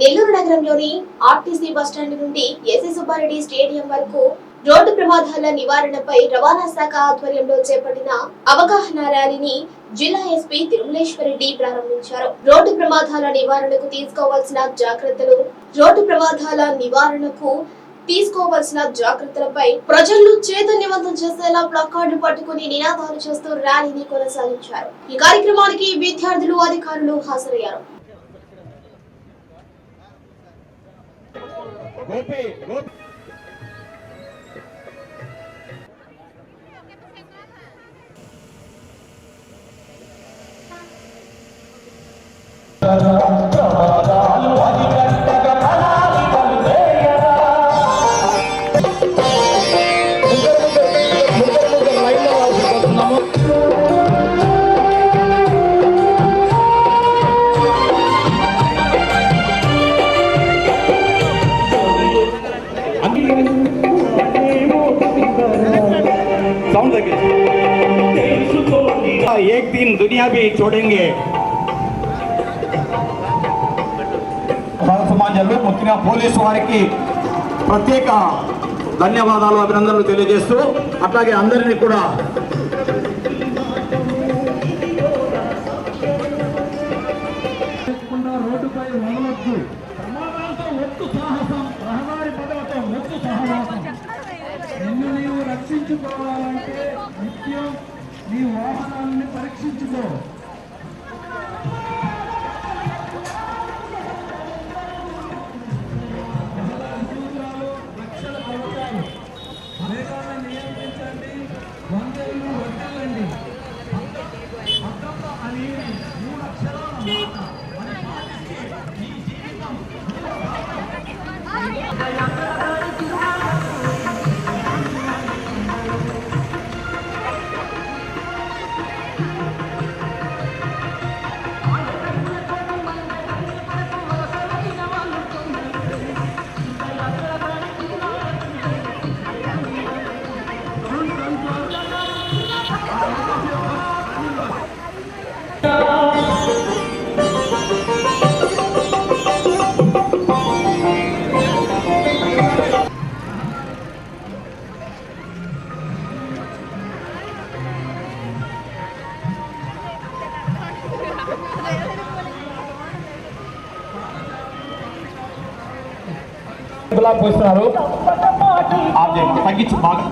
నెల్లూరు నగరంలోని RTC bus stand నుండి SS Subbareddy stadium వరకు రోడ్డు ప్రమాదాల నివారణపై రవాణా శాఖ ఆధ్వర్యంలో చేపట్టిన అవగాహన ర్యాలీని జిల్లా ఎస్పీ తిరుమలేశ్వరరెడ్డి ప్రారంభించారు. రోడ్డు ప్రమాదాల నివారణకు తీసుకోవాల్సిన జాగ్రత్తలు రోడ్డు ప్రమాదాల నివారణకు తీసుకోవాల్సిన జాగ్రత్తలపై ప్రజలను చైతన్యవంతం చేసేలా ప్లకార్డు పట్టుకుని నినాదాలు చేస్తూ ర్యాలీని కొనసాగించారు. ఈ కార్యక్రమానికి విద్యార్థులు అధికారులు హాజరయ్యారు. గోపి గోపి एक दिन दुनिया भी छोड़ेंगे భారత సమాజంలో ముఖ్యంగా పోలీసు వారికి ప్రత్యేక ధన్యవాదాలు అభినందనలు తెలియజేస్తూ అట్లాగే అందరినీ కూడా లేకుండా రోడ్డుపై వదలొద్దు ప్రమాదాలతో ఒట్టు సాహసం నీవు నిత్యం నీ వాహనాన్ని పరీక్షించుకో. గులాబ్ పోస్తున్నారు. తగ్గించు బాగా.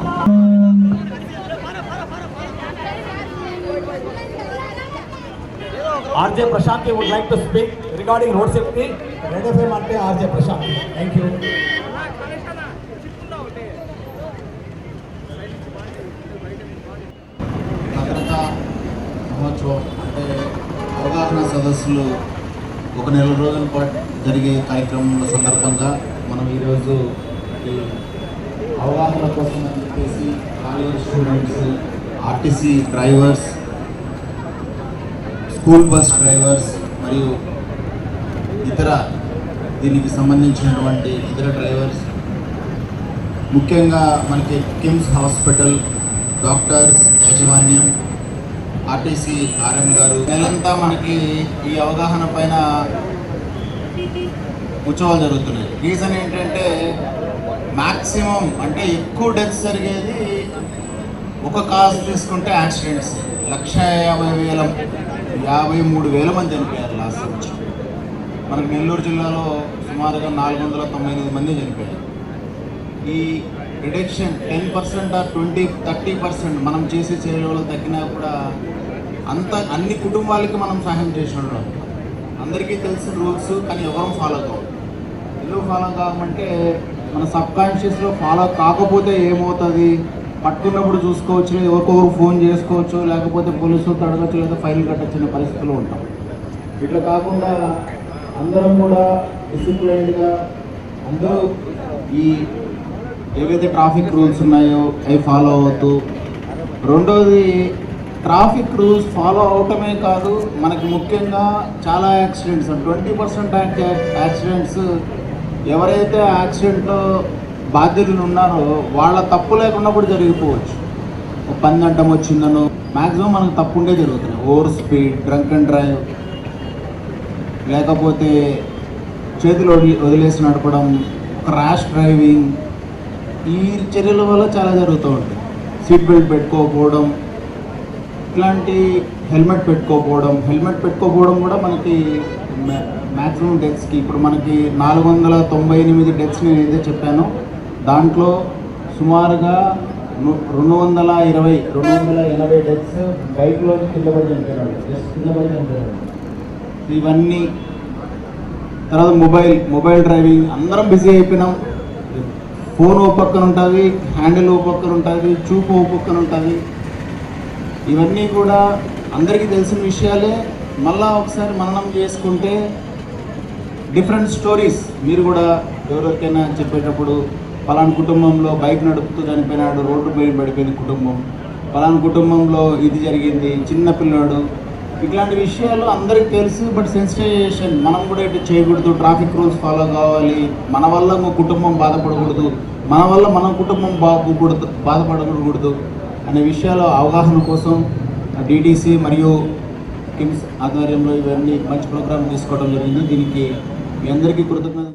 RJ Prashanth would like to speak regarding road safety Red FM అంటే ఆర్జే ప్రశాంత్. థ్యాంక్ యూ భద్రతా మహోత్సవం అంటే అవగాహన సదస్సులు ఒక నెల రోజుల పాటు జరిగే కార్యక్రమం సందర్భంగా మనం ఈరోజు ఈ అవగాహన కోసం అని చెప్పేసి college students RTC drivers school bus drivers మరియు ఇతర దీనికి సంబంధించినటువంటి ఇతర డ్రైవర్స్ ముఖ్యంగా మనకి కిమ్స్ హాస్పిటల్ డాక్టర్స్ యాజమాన్యం ఆర్టీసీ ఆర్ఎం గారు. నెలంతా మనకి ఈ అవగాహన పైన ఉత్సవాలు జరుగుతున్నాయి రీజన్ ఏంటంటే మ్యాక్సిమం అంటే ఎక్కువ డెత్స్ జరిగేది ఒక కాజ్ తీసుకుంటే యాక్సిడెంట్స్ లక్ష యాభై వేల యాభై మూడు వేల మంది చనిపోయారు లాస్ట్ సంవత్సరం మనకు నెల్లూరు జిల్లాలో సుమారుగా నాలుగు వందల తొంభై ఎనిమిది మంది చనిపోయారు. ఈ reduction ten percent or twenty thirty percent మనం చేసే చర్యలు తగ్గినా కూడా అంత అన్ని కుటుంబాలకి మనం సహాయం చేసిన అందరికీ తెలిసిన రూల్స్ కానీ ఎవరం ఫాలో కావు ఎందుకు ఫాలో కావమంటే మన సబ్ కాన్షియస్లో ఫాలో కాకపోతే ఏమవుతుంది? పట్టుకున్నప్పుడు చూసుకోవచ్చు ఎవరికొకరు ఫోన్ చేసుకోవచ్చు లేకపోతే పోలీసులతో అడగచ్చు లేదా ఫైన్ కట్టచ్చిన పరిస్థితులు ఉంటాం. ఇట్లా కాకుండా అందరం కూడా డిసిప్లైన్డ్గా అందరూ ఈ ఏవైతే ట్రాఫిక్ రూల్స్ ఉన్నాయో అవి ఫాలో అవుతూ రెండవది ట్రాఫిక్ రూల్స్ ఫాలో అవటమే కాదు మనకి ముఖ్యంగా చాలా యాక్సిడెంట్స్ ట్వంటీ పర్సెంట్ యాక్సిడెంట్స్ ఎవరైతే యాక్సిడెంట్లో బాధ్యులు ఉన్నారో వాళ్ళ తప్పు లేకుండా కూడా జరిగిపోవచ్చు. ఒక అడ్డం వచ్చిందనో మ్యాక్సిమం మనకు తప్పు ఉండే జరుగుతున్నాయి over speed drunk and drive. లేకపోతే చేతులు వదిలి వదిలేసి నడపడం క్రాష్ డ్రైవింగ్. ఈ చర్యల వల్ల చాలా జరుగుతూ ఉంటాయి సీట్ బెల్ట్ పెట్టుకోకపోవడం ఇట్లాంటి హెల్మెట్ పెట్టుకోకపోవడం. హెల్మెట్ పెట్టుకోకపోవడం కూడా మనకి మ్యాక్సిమం డెత్స్కి ఇప్పుడు మనకి నాలుగు వందల తొంభై ఎనిమిది డెత్స్ నేను ఏదైతే చెప్పానో. దాంట్లో సుమారుగా రెండు వందల ఇరవై రెండు వందల ఎనభై డెత్స్ బైక్లో కింద పడి జస్ట్ కింద పడి ఇవన్నీ తర్వాత మొబైల్ మొబైల్ డ్రైవింగ్ అందరం బిజీ అయిపోయినాం. ఫోన్ ఓ పక్కన ఉంటుంది హ్యాండిల్ ఓ పక్కన ఉంటుంది చూపు ఓ పక్కన ఉంటుంది. ఇవన్నీ కూడా అందరికీ తెలిసిన విషయాలే. మళ్ళా ఒకసారి మననం చేసుకుంటే డిఫరెంట్ స్టోరీస్ మీరు కూడా ఎవరికైనా చెప్పేటప్పుడు పలానా కుటుంబంలో బైక్ నడుపుతూ చనిపోయినాడు రోడ్డు మీద పడిపోయింది కుటుంబం. పలానా కుటుంబంలో ఇది జరిగింది చిన్న పిల్లాడు. ఇట్లాంటి విషయాలు అందరికీ తెలుసు బట్ సెన్సిటైజేషన్ మనం కూడా ఇటు చేయకూడదు ట్రాఫిక్ రూల్స్ ఫాలో కావాలి. మన వల్ల కుటుంబం బాధపడకూడదు మన వల్ల మన కుటుంబం బాగుకూడదు బాధపడకూడదు అనే విషయాలు అవగాహన కోసం డీటీసీ మరియు కిమ్స్ ఆధ్వర్యంలో ఇవన్నీ మంచి ప్రోగ్రామ్ తీసుకోవడం జరిగింది. దీనికి మీ అందరికీ కృతజ్ఞత